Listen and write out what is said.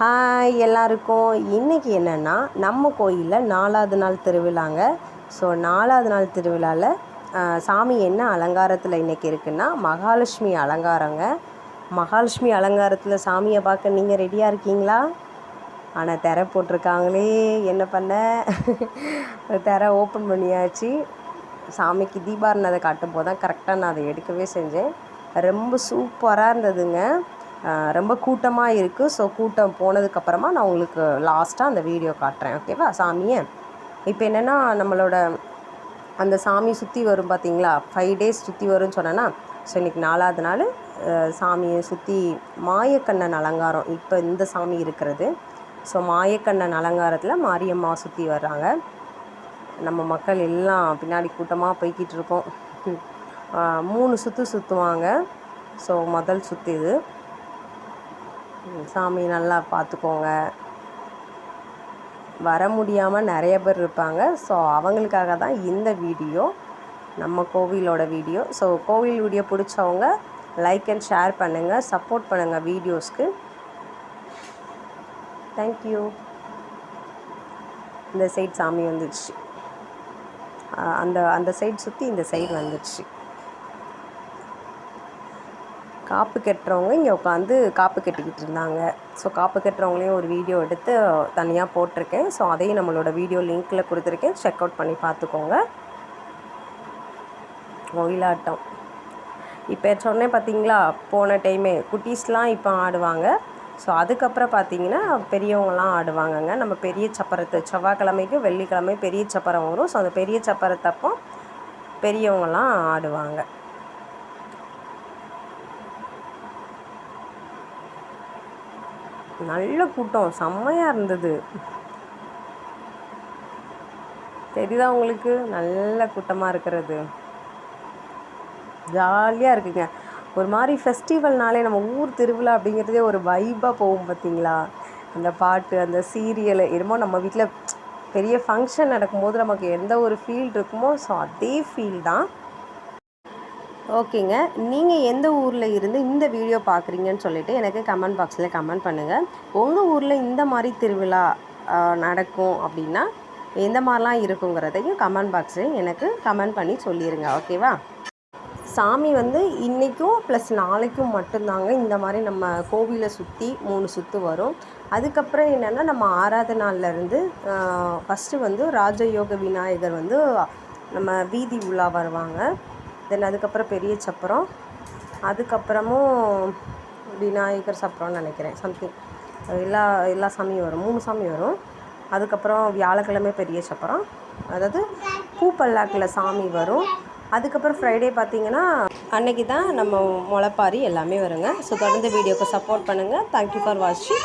Hi எல்லாருக்கும். இன்றைக்கி என்னென்னா நம்ம கோயிலில் நாலாவது நாள் திருவிழாங்க. ஸோ நாலாவது நாள் திருவிழாவில் சாமி என்ன அலங்காரத்தில் இன்றைக்கி இருக்குன்னா மகாலட்சுமி அலங்காரங்க. மகாலட்சுமி அலங்காரத்தில் சாமியை பார்க்க நீங்கள் ரெடியாக இருக்கீங்களா? ஆனால் திரை போட்டிருக்காங்களே என்ன பண்ண? திரை ஓப்பன் பண்ணியாச்சு. சாமிக்கு தீபாரணத்தை காட்டும் போது தான் கரெக்டாக நான் அதை எடுக்கவே செஞ்சேன். ரொம்ப சூப்பராக இருந்ததுங்க. ரொம்ப கூட்டமாக இருக்குது ஸோ கூட்டம் போனதுக்கப்புறமா நான் உங்களுக்கு லாஸ்ட்டாக அந்த வீடியோ காட்டுறேன். ஓகேவா சாமியை? இப்போ என்னென்னா நம்மளோட அந்த சாமி சுற்றி வரும் பார்த்தீங்களா ஃபைவ் டேஸ் சுற்றி வரும்னு சொன்னேன்னா ஸோ இன்றைக்கி நாலாவது நாள் சாமியை சுற்றி மாயக்கண்ணன் அலங்காரம். இப்போ இந்த சாமி இருக்கிறது. ஸோ மாயக்கண்ணன் அலங்காரத்தில் மாரியம்மா சுற்றி வர்றாங்க. நம்ம மக்கள் எல்லாம் பின்னாடி கூட்டமாக போய்கிட்டு இருக்கோம். மூணு சுற்று சுற்றுவாங்க ஸோ முதல் சுற்று இது. சாமி நல்லா பார்த்துக்கோங்க. வர முடியாமல் நிறைய பேர் இருப்பாங்க. ஸோ அவங்களுக்காக தான் இந்த வீடியோ நம்ம கோவிலோட வீடியோ. ஸோ கோவில் வீடியோ பிடிச்சவங்க லைக் அண்ட் ஷேர் பண்ணுங்கள் சப்போர்ட் பண்ணுங்கள் வீடியோஸ்க்கு. தேங்க்யூ இந்த சைட் சாமி வந்துடுச்சு அந்த அந்த சைடு சுற்றி இந்த சைடு வந்துடுச்சு காப்பு கட்டுறவங்க இங்கே உட்காந்து காப்பு கட்டிக்கிட்டு இருந்தாங்க. ஸோ காப்பு கட்டுறவங்களையும் ஒரு வீடியோ எடுத்து தனியாக போட்டிருக்கேன். ஸோ அதையும் நம்மளோட வீடியோ லிங்க்கில் கொடுத்துருக்கேன். செக் அவுட் பண்ணி பார்த்துக்கோங்க. ஒயிலாட்டம். இப்போ சொன்னேன் பார்த்தீங்களா போன டைமே குட்டீஸ்லாம் இப்போ ஆடுவாங்க. ஸோ அதுக்கப்புறம் பார்த்தீங்கன்னா பெரியவங்களாம் ஆடுவாங்கங்க. நம்ம பெரிய சப்பரத்து செவ்வாய்க்கிழமைக்கு வெள்ளிக்கிழமை பெரிய சப்பரம் வரும். ஸோ அந்த பெரிய சப்பரத்தப்போ பெரியவங்களாம் ஆடுவாங்க. நல்ல கூட்டம். செம்மையாக இருந்தது. தெரியுதா உங்களுக்கு? நல்ல கூட்டமாக இருக்கிறது. ஜாலியாக இருக்குங்க. ஒரு மாதிரி ஃபெஸ்டிவல்னாலே நம்ம ஊர் திருவிழா அப்படிங்கிறதே ஒரு வைப்பாக போகும் பார்த்தீங்களா அந்த பாட்டு அந்த சீரியல் என்னமோ நம்ம வீட்டில் பெரிய ஃபங்க்ஷன் நடக்கும்போது நமக்கு எந்த ஒரு ஃபீல் இருக்குமோ ஸோ அதே ஃபீல் தான். ஓகேங்க. நீங்கள் எந்த ஊரில் இருந்து இந்த வீடியோ பார்க்குறீங்கன்னு சொல்லிட்டு எனக்கு கமெண்ட் பாக்ஸில் கமெண்ட் பண்ணுங்கள் உங்கள் ஊரில் இந்த மாதிரி திருவிழா நடக்கும் அப்படின்னா எந்த மாதிரிலாம் இருக்குங்கிறதையும் கமெண்ட் பாக்ஸில் எனக்கு கமெண்ட் பண்ணி சொல்லிடுங்க ஓகேவா? சாமி வந்து இன்றைக்கும் ப்ளஸ் நாளைக்கும் மட்டும்தாங்க இந்த மாதிரி நம்ம கோவிலை சுற்றி மூணு சுற்று வரும். அதுக்கப்புறம் என்னென்னா நம்ம ஆறாவது நாள்லேருந்து ஃபஸ்ட்டு வந்து ராஜயோக விநாயகர் வந்து நம்ம வீதி உலா வருவாங்க. தென் அதுக்கப்புறம் பெரிய சப்பரம். அதுக்கப்புறமும் விநாயகர் சப்பரம்னு நினைக்கிறேன். சம்திங் எல்லா எல்லா சாமியும் வரும். மூணு சாமி வரும். அதுக்கப்புறம் வியாழக்கிழமை பெரிய சப்பரம். அதாவது பூப்பல்லாக்கில் சாமி வரும். அதுக்கப்புறம் ஃப்ரைடே பார்த்தீங்கன்னா அன்னைக்கு தான் நம்ம முளைப்பாரி எல்லாமே வருங்க. ஸோ தொடர்ந்து வீடியோக்கு சப்போர்ட் பண்ணுங்கள் தேங்க்யூ ஃபார் வாட்சிங்